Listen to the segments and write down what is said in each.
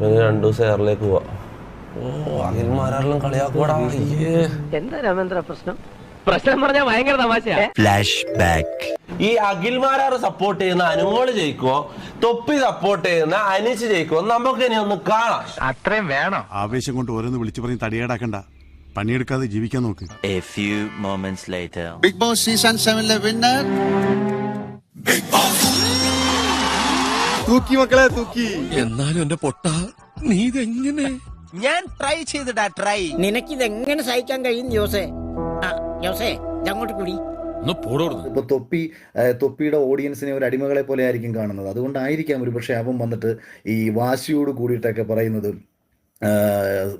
ഇനി രണ്ടു ദിവസം എയറിലേക്ക് പോവാ. ഓ അഖിൽമാരെല്ലാം കളിയാക്കൂടാ അയ്യേ. എന്താ രാമേന്ദ്ര പ്രശ്നം? പ്രശ്നം പറഞ്ഞാൽ ഭയങ്കര തമാശയാ. ഈ അഖിൽമാരാറ് സപ്പോർട്ട് ചെയ്യുന്ന അനുമോൾ ജയിക്കുവോ? തൊപ്പി സപ്പോർട്ട് ചെയ്യുന്ന അനിച്ച് ജയിക്കുവോ? നമുക്ക് ഇനി ഒന്ന് കാണാം. അത്രയും വേണം? ആവേശം കൊണ്ട് ഓരോന്ന് വിളിച്ചു പറഞ്ഞ് തടിയേടാക്കണ്ട. പണിയെടുക്കാതെ ജീവിക്കാൻ നോക്ക്. A few moments later. Bigg Boss season സെവനിലെ winner തൂക്കി മക്കളെ തൂക്കി. എന്നാലും എന്റെ പൊട്ട നീ ഇതെങ്ങനെ? ഞാൻ ട്രൈ ചെയ്തിടാ ട്രൈ നിനക്കിതെങ്ങനെ സഹിക്കാൻ കഴിയും ജോസേ? ആ ജോസേ ഇതങ്ങോട്ട് കൂടി. ഒന്ന് ഇപ്പൊ തൊപ്പി തൊപ്പിയുടെ ഓഡിയൻസിനെ ഒരു അടിമകളെ പോലെ ആയിരിക്കും കാണുന്നത്. അതുകൊണ്ടായിരിക്കാം ഒരു പക്ഷേ അവൻ വന്നിട്ട് ഈ വാശിയോട് കൂടിയിട്ടൊക്കെ പറയുന്നത്.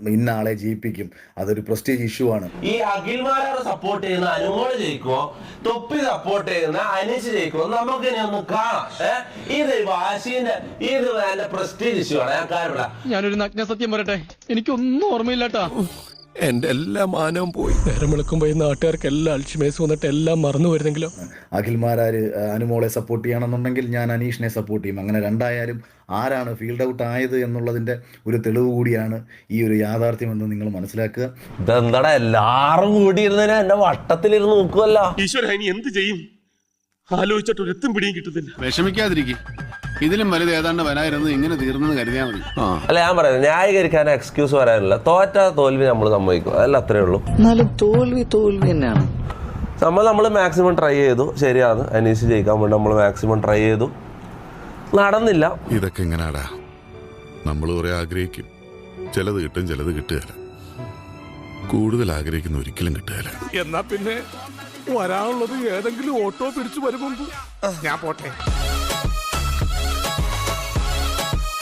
ഇന്ന ആളെ ജയിപ്പിക്കും. അതൊരു പ്രസ്റ്റീജ് ഇഷ്യൂ ആണ്. ഈ അഖിൽമാരാറ് സപ്പോർട്ട് ചെയ്യുന്ന അനുമോൾ ജയിക്കുമോ തൊപ്പി സപ്പോർട്ട് ചെയ്യുന്ന അനീഷ് ജയിക്കുമോ നമുക്ക് ഇനി ഒന്ന് കാണാം? ഇത് വാശിന്റെ ഇത് എന്റെ പ്രസ്റ്റീജ് ഇഷ്യൂ ആണ്. ഞാൻ കാര്യമില്ല. ഞാനൊരു നഗ്ന സത്യം പറയട്ടെ? എനിക്കൊന്നും ഓർമ്മയില്ലാട്ടാ. എന്റെ എല്ലാ മാനവും പോയി. നേരം വിളിക്കുമ്പോ ഈ നാട്ടുകാർക്ക് എല്ലാ അൽഷിമേസ് വന്നിട്ട് എല്ലാം മറന്നു വരുന്നെങ്കിലോ അഖിൽമാരാര് അനുമോളെ സപ്പോർട്ട് ചെയ്യണമെന്നുണ്ടെങ്കിൽ ഞാൻ അനീഷിനെ സപ്പോർട്ട് ചെയ്യും. അങ്ങനെ രണ്ടായാലും ആരാണ് ഫീൽഡ് ഔട്ട് ആയത് എന്നുള്ളതിന്റെ ഒരു തെളിവ് കൂടിയാണ് ഈ ഒരു യാഥാർത്ഥ്യം എന്ന് നിങ്ങൾ മനസ്സിലാക്കുക. ഇതെന്താടാ എല്ലാരും കൂടി ഇരുന്നതിന് എന്റെ വട്ടത്തിലിരുന്ന് നോക്കുവല്ല ഈശ്വര ഇനി എന്ത് ചെയ്യും? ആലോചിച്ചിട്ട് ഒരു എത്തും പിടിയും കിട്ടുന്നില്ല. വിഷമിക്കാതിരിക്കും. ഇതിലും വലുത് ഏതാണ്ട് വരായിരുന്നു ഇങ്ങനെ തീർന്നെന്ന് കരുതിയാൽ മതി. അല്ല ഞാൻ പറയുന്നത് ന്യായീകരിക്കാൻ എക്സ്ക്യൂസ് വരാനില്ല. തോറ്റ തോൽവി നമ്മൾ സമ്മതിക്കും. അതല്ല അത്രേ ഉള്ളൂ. എന്നാലും തോൽവി തോൽവി തന്നെയാണ്. നമ്മൾ നമ്മൾ മാക്സിമം ട്രൈ ചെയ്തു. ശരിയാണ്. അനീസ് ജയിക്കാൻ വേണ്ടി നമ്മൾ മാക്സിമം ട്രൈ ചെയ്തു. നടന്നില്ല. ഇതൊക്കെ എങ്ങനാടാ നമ്മൾ കുറെ ആഗ്രഹിക്കും. ചിലത് കിട്ടും ചിലത് കിട്ടുകയില്ല. കൂടുതൽ ആഗ്രഹിക്കുന്ന ഒരിക്കലും കിട്ടുകയില്ല. എന്നാ പിന്നെ വരാനുള്ളത് ഏതെങ്കിലും ഓട്ടോ പിടിച്ചു വരുമ്പോ. ഞാൻ പോട്ടെ.